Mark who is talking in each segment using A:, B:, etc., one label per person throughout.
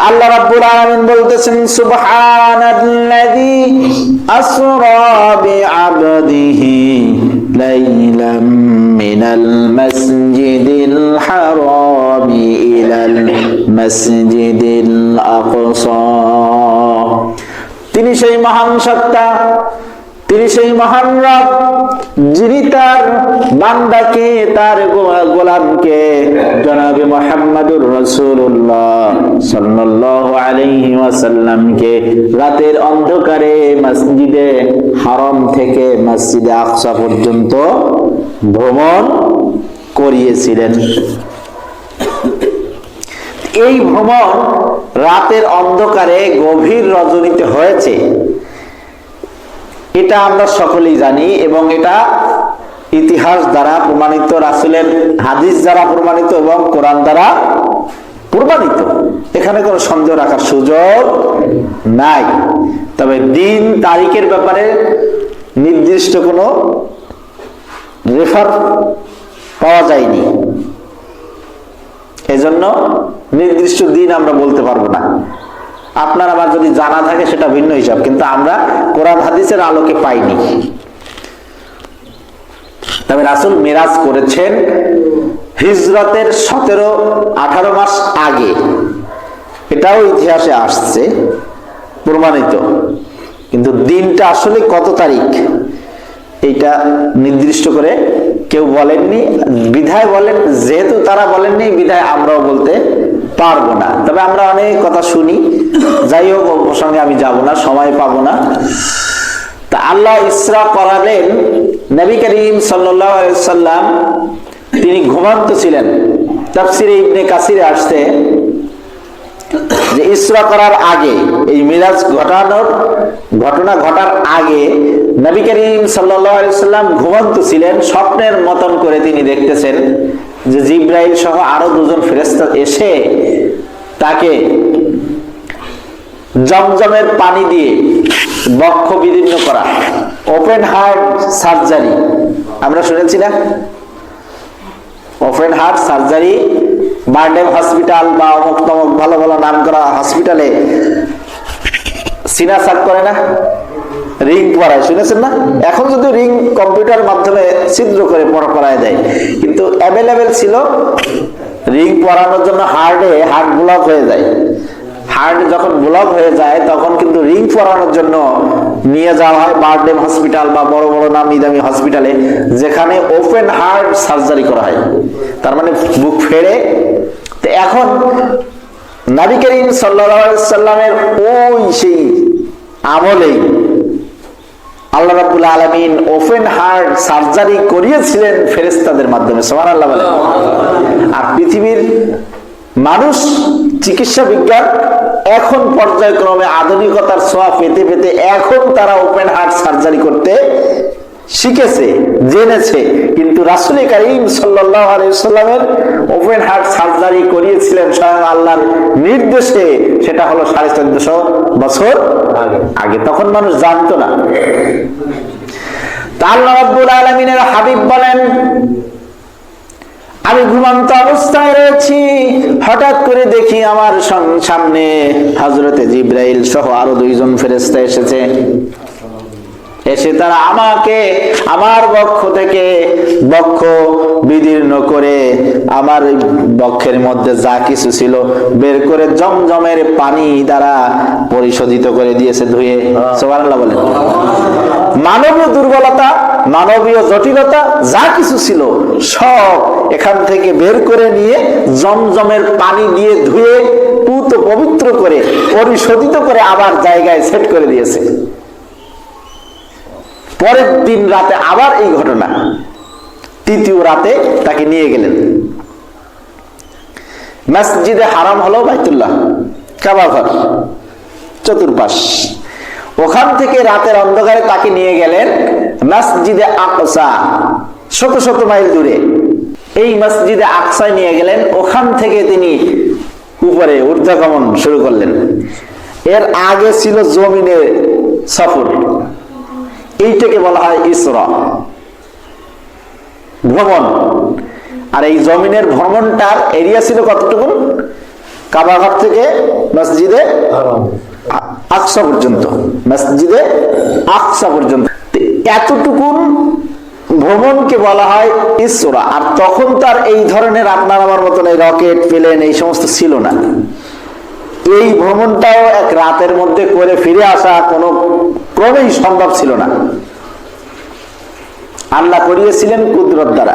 A: তা আল্লাহ রাব্বুল আলামিন বলতেছেন, সুবহানাল্লাযী আসরা বিআবদিহি লাইলাম মিনাল মাসজিদিল হারামি ইলাল মাসজিদিল আকসা. তিনি সেই মহান সত্তা তিনি সেই মহান রব যিনি তার বান্দাকে, তার গোলামকে জনাবে মোহাম্মদুর রাসূলুল্লাহ সাল্লাল্লাহু আলাইহি ওয়াসাল্লামকে রাতের অন্ধকারে মসজিদে হারাম থেকে মসজিদে আকসা পর্যন্ত ভ্রমণ করিয়েছিলেন। এই ভ্রমণ রাতের অন্ধকারে গভীর রজনীতে হয়েছে। এটা আমরা সকলেই জানি এবং এটা ইতিহাস দ্বারা প্রমাণিত, রাসুলের হাদিস দ্বারা প্রমাণিত এবং কোরআন দ্বারা প্রমাণিত। এখানে কোনো সন্দেহ রাখার সুযোগ নাই। তবে দিন তারিখের ব্যাপারে নির্দিষ্ট কোনো রেফার পাওয়া যায়নি। এজন্য নির্দিষ্ট দিন আমরা বলতে পারব না। আপনার আমার যদি জানা থাকে সেটা ভিন্ন হিসাব, কিন্তু আমরা কোরআন হাদিসের আলোকে পাইনি। তবে রাসুল মেরাজ করেছেন হিজরতের সতেরো, আঠারো মাস আগে। এটাও ইতিহাসে আসছে, প্রমাণিত। কিন্তু দিনটা আসলে কত তারিখ? এইটা নির্দিষ্ট করে কেউ বলেননি। বিধায় বলেন, যেহেতু তারা বলেননি, বিধায় আমরাও বলতে পারব না। তবে আমরা অনেক কথা শুনি, যাই হোক ও প্রসঙ্গে আমি যাব না, সময় পাবো না। তা আল্লাহ ইসরা করালেন, নবী করিম সাল্লাম তিনি ঘুমান্ত ছিলেন। তাফসিরে ইবনে কাসিরে আসতে যে ইসরা করার আগে, এই মিরাজ ঘটানোর, ঘটনা ঘটার আগে নবী করিম সাল্লাম ঘুমন্ত ছিলেন, স্বপ্নের মতন করে তিনি দেখতেছেন যে জিব্রাইল সহ আরও দুজন ফেরেস্তা এসে তাকে জমজমের পানি দিয়ে বক্ষ বিদীর্ণ করা। Open heart surgery. আমরা শুনেছি না? Open heart surgery, BIRDEM hospital বা অমুক তমক ভালো ভালো নাম করা হসপিটালে সিনা সাক করে না? রিং পরায়, শুনেছেন না? এখন যদি রিং কম্পিউটার মাধ্যমে ছিদ্র করে পড়া পড়ায় দেয়। কিন্তু অ্যাভেলেবেল ছিল রিং পরানোর জন্য হার্ডে হার্ট ব্লক হয়ে যায়। হার্ট যখন ব্লক হয়ে যায়, তখন কিন্তু রিং পরানোর জন্য নিয়ে যাওয়া হয় বার্ডেম হসপিটাল বা বড় বড় নামি দামি হসপিটালে, যেখানে ওপেন হার্ট সার্জারি করা হয়। তার মানে বুক ফেড়ে। তো এখন নবী করিম সাল্লামের ওই সেই আমলেই আল্লাহ রাবুল আলমিন ওপেন হার্ট সার্জারি করিয়েছিলেন ফেরেস্তাদের মাধ্যমে সোহান আল্লাহ আর পৃথিবীর মানুষ, চিকিৎসা বিজ্ঞান এখন পর্যায়ক্রমে আধুনিকতার ছোঁয়া পেতে পেতে এখন তারা ওপেন হার্ট সার্জারি করতে শিখেছে, জেনেছে, কিন্তু রাসুল করিম সাল্লামের ওপেন হার্ট সার্জারি করিয়েছিলেন স্বয়ং আল্লাহর নির্দেশে, সেটা হলো সাড়ে চোদ্দশো বছর আগে। তখন মানুষ জানতো না। আলমিনের হাবিব বলেন, আমি ঘুমন্ত অবস্থায় রয়েছি, হঠাৎ করে দেখি আমার সামনে হজরতে জিব্রাইল সহ আরও দুইজন ফেরেস্তা এসেছে। এসে তারা আমাকে আমার বক্ষ থেকে বক্ষ বিদীর্ণ করে আমার বক্ষের মধ্যে যা কিছু ছিল বের করে জমজমের পানি দ্বারা পরিশোধিত করে দিয়েছে ধুয়ে। সোবানাল্লাহ বলেন। মানবীয় দুর্বলতা মানবীয় জটিলতা যা কিছু ছিল সব এখান থেকে বের করে নিয়ে জমজমের পানি দিয়ে ধুয়ে পুত পবিত্র করে পরিশোধিত করে আবার জায়গায় সেট করে দিয়েছে। পরের দিন রাতে আবার এই ঘটনা। তৃতীয় রাতে তাকে নিয়ে গেলেন। মসজিদে হারাম হলো বাইতুল্লাহ, কাবা ঘর, চতুর্পাশ। ওখান থেকে রাতের অন্ধকারে তাকে নিয়ে গেলেন মসজিদে আকসা, শত শত মাইল দূরে। এই মসজিদে আকসায় নিয়ে গেলেন, ওখান থেকে তিনি উপরে ঊর্ধ্বগমন শুরু করলেন। এর আগে ছিল জমিনে সফর। এইটাকে বলা হয় ইসরা। ভ্রমণ। আর এই জমিনের ভ্রমণটার এরিয়া ছিল কতটুকু? কাবাঘর থেকে মসজিদে আকসা পর্যন্ত। মসজিদে আকসা পর্যন্ত। এতটুকুন ভ্রমণকে বলা হয় ইসরা। আর তখন তার এই ধরনের আপনার আমার মতন এই রকেট, প্লেন এই সমস্ত ছিল না। এই ভ্রমণটাও এক রাতের মধ্যে করে ফিরে আসা কোনো ক্রমেই সম্ভব ছিল না। আল্লাহ করিয়েছিলেন কুদরত দ্বারা।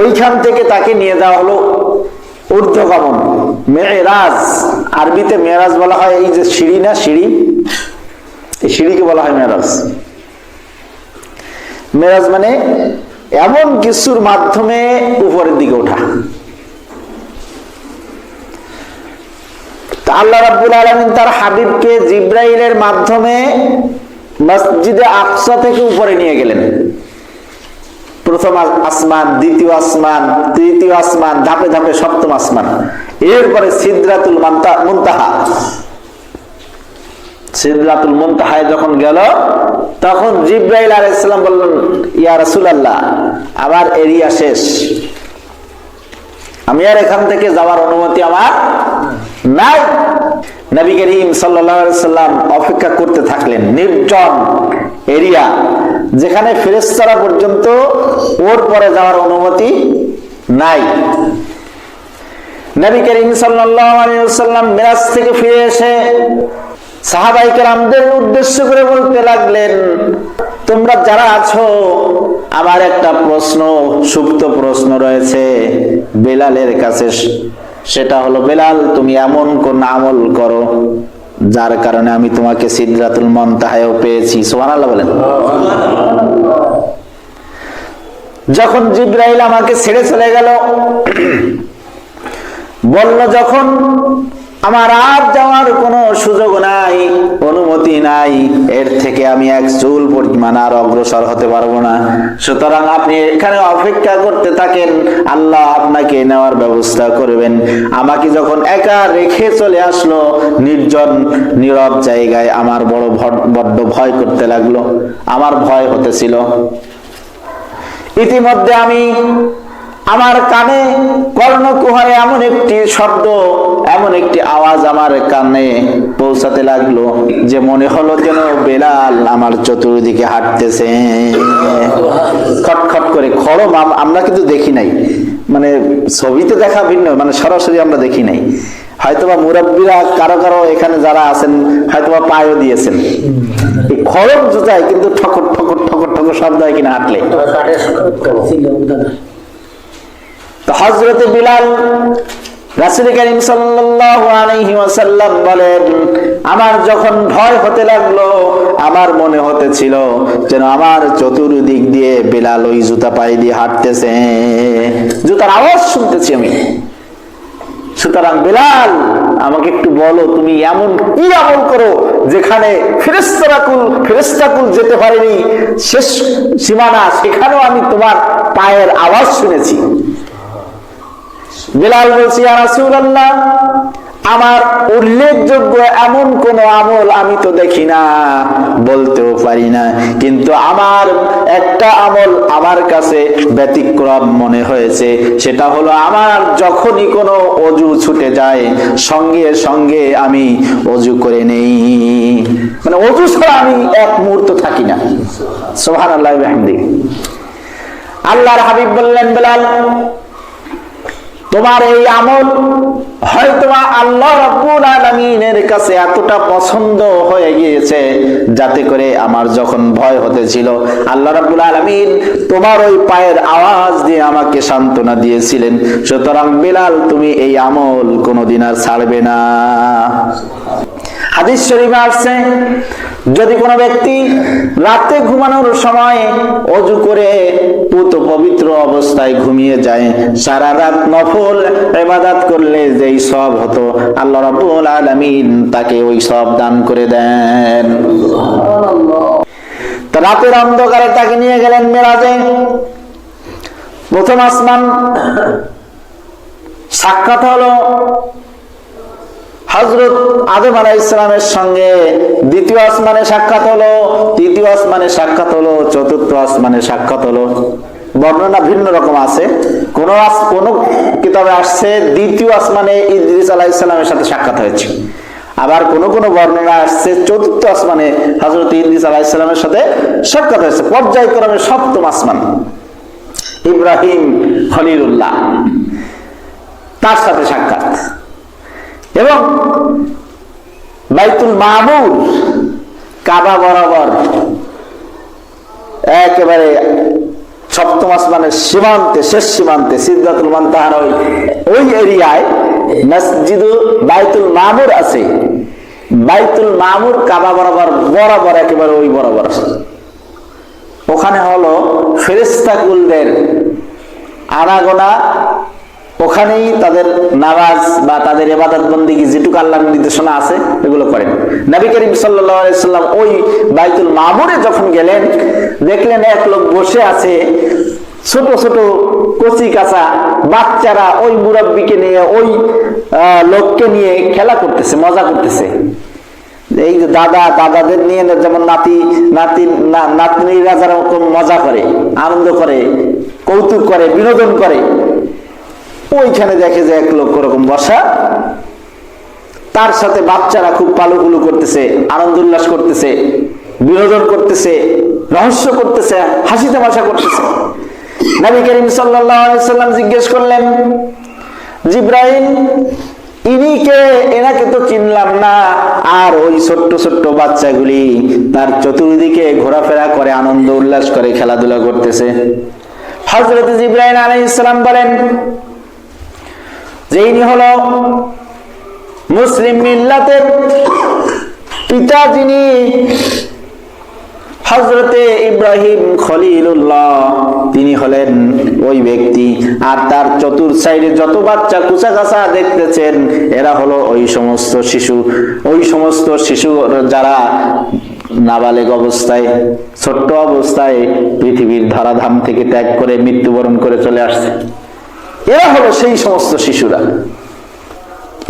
A: ওইখান থেকে তাকে নিয়ে যাওয়া হলো ঊর্ধ্বগমন, মেয়েরাজ, আরবিতে মেয়েরাজ বলা হয়, এই যে সিঁড়ি না, সিঁড়ি? এই সিঁড়িকে বলা হয় মেয়েরাজ। মেরাজ মানে এমন কিছুর মাধ্যমে উপরের দিকে ওঠা। তা আল্লাহ রাব্বুল আলামিন তার হাবিবকে জিব্রাইলের মাধ্যমে মসজিদে আকসা থেকে উপরে নিয়ে গেলেন। প্রথম আসমান, দ্বিতীয় আসমান, তৃতীয় আসমান, ধাপে ধাপে সপ্তম আসমান। এরপরে সিদ্রাতুল মান্তা মুনতাহা। সিদ্রাতুল মুনতাহায় যখন গেল, তখন জিব্রাইল আলাইহিস সালাম বললেন, ইয়া রাসূলুল্লাহ আবার এরিয়া শেষ। আমি আর এখান থেকে যাওয়ার অনুমতি আমার নাই নবী করিম সাল্লাম অপেক্ষা করতে থাকলেন নির্জন এরিয়া, যেখানে ফেরেশতারা পর্যন্ত ওর পরে যাওয়ার অনুমতি নাই। নবী করিম ওয়াসাল্লাম মিরাজ থেকে ফিরে এসে সাহাবাই কেরামদের উদ্দেশ্য করে বলতে লাগলেন, তোমরা যারা আছো, আমার একটা প্রশ্ন, সুপ্ত প্রশ্ন রয়েছে বেলালের কাছে। সেটা হলো, বেলাল, তুমি এমন কোন আমল করো যার কারণে আমি তোমাকে সিদ্ধাতুল মন তাহায় পেয়েছি। সোহান আল্লাহ বলেন। যখন জিব্রাইল আমাকে ছেড়ে চলে গেল, বলল, যখন আমার আর যাওয়ার কোনো সুযোগ নাই, অনুমতি নাই। এর থেকে আমি এক চুল পরিমাণ আর অগ্রসর হতে পারব না। সুতরাং আপনি এখানে অপেক্ষা করতে থাকেন, আল্লাহ আপনাকে নেওয়ার ব্যবস্থা করবেন। আমাকে যখন একা রেখে চলে আসলো, নির্জন, নীরব জায়গায় আমার বড় বড্ড ভয় করতে লাগল। আমার ভয় হতেছিল। ইতিমধ্যে আমি আমার কানে কর্ণকুহরে এমন একটি শব্দ, এমন একটি আওয়াজ আমার কানে পৌঁছাতে লাগল যে মনে হলো যেন বেলাল আমার চতুর্দিকে হাঁটতেছে। খটখট করে খড়ম, আম- আমরা কিন্তু দেখি নাই। মানে ছবিতে দেখা ভিন্ন মানে সরাসরি আমরা দেখি নাই। হয়তোবা মুরব্বীরা, কারও কারও এখানে যারা আছেন, হয়তোবা পায়ও দিয়েছেন। খড়ম জুতায় কিন্তু ঠকর ঠকর ঠকর ঠকর শব্দ হয় কিনা হাঁটলে। তো হজরতে বিলাল রাসুল করিম বলেন, আমার যখন ভয় হতে লাগল, আমার মনে হতেছিল যেন আমার চতুর্দিক দিয়ে বিলাল ওই জুতা পায়ে দিয়ে হাঁটতেছে। জুতার আওয়াজ শুনতেছি আমি। সুতরাং বিলাল, আমাকে একটু বলো, তুমি এমন কি আমল করো যেখানে ফেরেস্তাকুল ফেরেস্তাকুল যেতে পারেনি? শেষ সীমানা, সেখানেও আমি তোমার পায়ের আওয়াজ শুনেছি। বিলাল বলছি, "ইয়া রাসূলুল্লাহ, আমার উল্লেখযোগ্য এমন কোন আমল আমি তো দেখি না, বলতেও পারি না। কিন্তু আমার একটা আমল আমার কাছে ব্যতিক্রম মনে হয়েছে, সেটা হলো আমার যখনই কোনো অজু ছুটে যায়, সঙ্গে সঙ্গে আমি অজু করে নেই। মানে অজু ছাড়া আমি এক মুহূর্ত থাকি না। সোহান আল্লাহ আল্লাহর হাবিব বললেন, বেলাল তোমার এই আমল হয়তো আল্লাহ রাব্বুল আলামিনের কাছে এতটা পছন্দ হয়ে গিয়েছে, যাতে করে আমার যখন ভয় হতেছিল, আল্লাহ রাব্বুল আলামিন তোমার ওই পায়ের আওয়াজ দিয়ে আমাকে সান্ত্বনা দিয়েছিলেন। সুতরাং বিলাল, তুমি এই আমল কোনোদিন আর ছাড়বে না। হাদিস শরীফে আসছে, যদি কোনো ব্যক্তি রাতে ঘুমানোর সময় অজু করে পুত পবিত্র অবস্থায় ঘুমিয়ে যায়, সারা রাত নফল ইবাদত করলে যেই সব হতো, আল্লাহ রাব্বুল আলামিন তাকে ওই সব দান করে দেন। রাতের অন্ধকারে তাকে নিয়ে গেলেন মেরাজে। প্রথম আসমান সাক্ষাৎ হলো হজরত আদম আলাহ ইসলামের সঙ্গে দ্বিতীয় আসমানে সাক্ষাৎ হলো, তৃতীয় আসমানে সাক্ষাৎ হলো, চতুর্থ আসমানে সাক্ষাৎ হলো। বর্ণনা ভিন্ন রকম আছে। কোন কোন কিতাবে আসছে দ্বিতীয় আসমানে ইদ্রিস আলাইসাল্লামের সাথে সাক্ষাৎ হয়েছে। আবার কোন কোন বর্ণনা আসছে চতুর্থ আসমানে হজরত ইদ্রিস আলাইসাল্লামের সাথে সাক্ষাৎ হয়েছে। পর্যায়ক্রমে সপ্তম আসমান। ইব্রাহিম খলিলুল্লাহ। তার সাথে সাক্ষাৎ। এবং বাইতুল মামুর কাবা বরাবর একেবারে সপ্তম আসমানের সীমান্তে, শেষ সীমান্তে সিদ্ধাতুল মান্তাহার ওই ওই এরিয়ায় মসজিদ বাইতুল মামুর আছে। বাইতুল মামুর কাবা বরাবর বরাবর একেবারে ওই বরাবর আছে। ওখানে হলো ফেরিস্তা কুলদের আনাগোনা ওখানেই তাদের নামাজ বা তাদের এবাদত বন্দিগি যেটুকু আল্লাহর নির্দেশনা আছে, এগুলো করেন। নবী করিম সাল্লাম ওই বাইতুল মামুরে যখন গেলেন, দেখলেন এক লোক বসে আছে, ছোট ছোট কচি কাঁচা বাচ্চারা ওই মুরব্বীকে নিয়ে, ওই লোককে নিয়ে খেলা করতেছে, মজা করতেছে। এই যে দাদা, দাদাদের নিয়ে যেমন নাতি নাতি নাতনিরা যেরকম মজা করে, আনন্দ করে, কৌতুক করে, বিনোদন করে ওইখানে দেখে যে এক লোক ওরকম বসা তার সাথে বাচ্চারা খুব পালুকুলু করতেছে, আনন্দ উল্লাস করতেছে, বিনোদন করতেছে, রহস্য করতেছে, হাসি তামাশা করতেছে। নবী করিম সাল্লাম জিজ্ঞেস করলেন জিব্রাহিম ইনি কে? এনাকে তো চিনলাম না। আর ওই ছোট্ট ছোট্ট বাচ্চাগুলি তার চতুর্দিকে ঘোরাফেরা করে, আনন্দ উল্লাস করে, খেলাধুলা করতেছে। হজরত জিব্রাহিম আলাই ইসলাম বলেন যে ইনি হলো মুসলিম মিল্লাতের পিতা যিনি হজরতে ইব্রাহিম খলিলুল্লাহ, তিনি হলেন ওই ব্যক্তি। আর তার চতুর সাইডে যত বাচ্চা কুচা কাছা দেখতেছেন, এরা হলো ওই সমস্ত শিশু। ওই সমস্ত শিশু যারা নাবালেগ অবস্থায়, ছোট্ট অবস্থায় পৃথিবীর ধরাধাম থেকে ত্যাগ করে মৃত্যুবরণ করে চলে আসছে। এরা হলো সেই সমস্ত শিশুরা।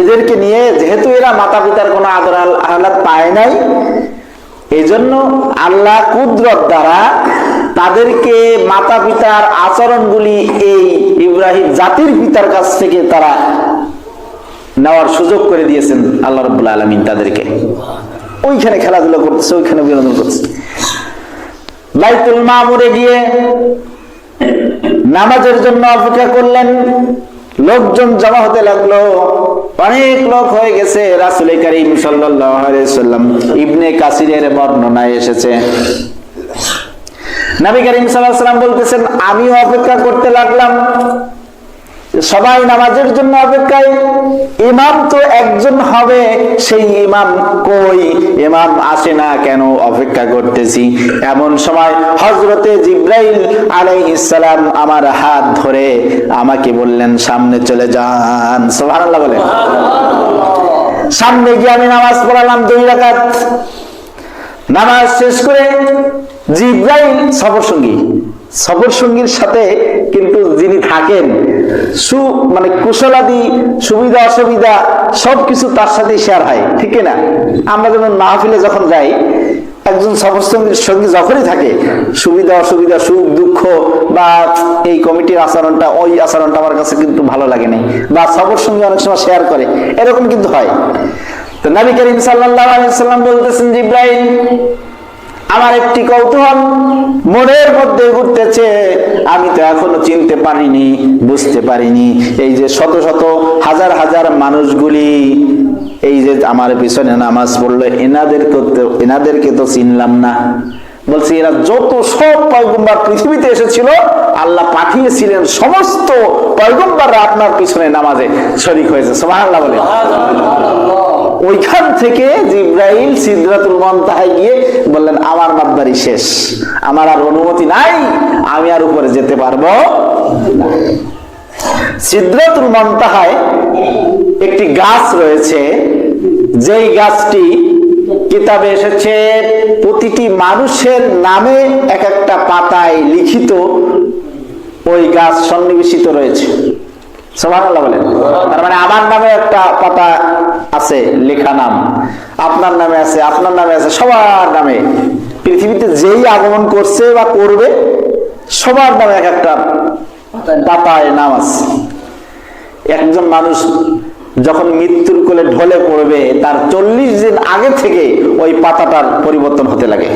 A: এদেরকে নিয়ে যেহেতু এরা মাতা পিতার কোনো আদর আহ্লাদ পায় নাই এই জন্য আল্লাহ কুদরত দ্বারা তাদেরকে মাতা পিতার আচরণগুলি এই ইব্রাহিম জাতির পিতার কাছ থেকে তারা নেওয়ার সুযোগ করে দিয়েছেন আল্লাহ রব্বুল আলমিন তাদেরকে। ওইখানে খেলাধুলা করতেছে, ওইখানে বিনোদন করতেছে। বাইতুল মামুরে গিয়ে নামাজের জন্য অপেক্ষা করলেন। লোকজন জমা হতে লাগল। অনেক লোক হয়ে গেছে রাসুল করিম সাল্লাম ইবনে কাসিরের বর্ণনায় এসেছে। নবী করিম সাল্লাম বলতেছেন, আমিও অপেক্ষা করতে লাগলাম। সবাই নামাজের জন্য অপেক্ষায়, ইমাম তো একজন হবে, সেই ইমাম কই? ইমাম আসে না কেন অপেক্ষা করতেছি? এমন সময় হজরতে জিব্রাইল আলাইহিসসালাম আমার হাত ধরে আমাকে বললেন, সামনে চলে যান। সুবহানাল্লাহ বলেন। সামনে গিয়ে আমি নামাজ পড়ালাম দুই রাকাত। নামাজ শেষ করে জিব্রাইল সফর সঙ্গী সফর সঙ্গীর সাথে কিন্তু যিনি থাকেন, সু মানে কুশলাদি, সুবিধা, অসুবিধা, সবকিছু তার সাথে শেয়ার হয়, ঠিক না আমরা যেমন মাহফিলে যখন যাই, একজন সফর সঙ্গীর সঙ্গী যখনই থাকে, সুবিধা, অসুবিধা, সুখ, দুঃখ, বা এই কমিটির আচরণটা, ওই আচরণটা আমার কাছে কিন্তু ভালো লাগে নাই, বা সফর সঙ্গী অনেক সময় শেয়ার করে, এরকম কিন্তু হয়। তো নবী করিম সাল্লাল্লাহু আলাইহি সাল্লাম বলতেছেন, জিব্রাইল আমার একটি কৌতূহল মনের মধ্যে ঘুরতেছে। আমি তো এখনও চিনতে পারিনি, বুঝতে পারিনি। এই যে শত শত হাজার হাজার মানুষগুলি, এই যে আমার পিছনে নামাজ পড়ল, এনাদেরকে তো এনাদেরকে তো চিনলাম না। বলছি, এরা যত সব পয়গম্বার পৃথিবীতে এসেছিল, আল্লাহ পাঠিয়েছিলেন সমস্ত পয়গম্বাররা আপনার পিছনে নামাজে শরিক হয়েছে। সুবহানাল্লাহ বলে। ওইখান থেকে জিব্রাইল সিদ্ধাতুল মন্তাহায় গিয়ে বললেন, আমার মাতবাড়ি শেষ। আমার আর অনুমতি নাই। আমি আর উপরে যেতে পারব। সিদ্ধাতুল মন্তাহায় একটি গাছ রয়েছে। যেই গাছটি কিতাবে এসেছে, প্রতিটি মানুষের নামে এক একটা পাতায় লিখিত ওই গাছ সন্নিবেশিত রয়েছে। তার মানে আমার নামে একটা পাতা আছে, লেখা নাম। আপনার নামে আছে, আপনার নামে আছে, সবার নামে। পৃথিবীতে যেই আগমন করছে বা করবে, সবার নামে এক একটা পাতায় নাম আছে। একজন মানুষ যখন মৃত্যুর কোলে ঢলে পড়বে, তার চল্লিশ দিন আগে থেকে ওই পাতাটার পরিবর্তন হতে লাগে।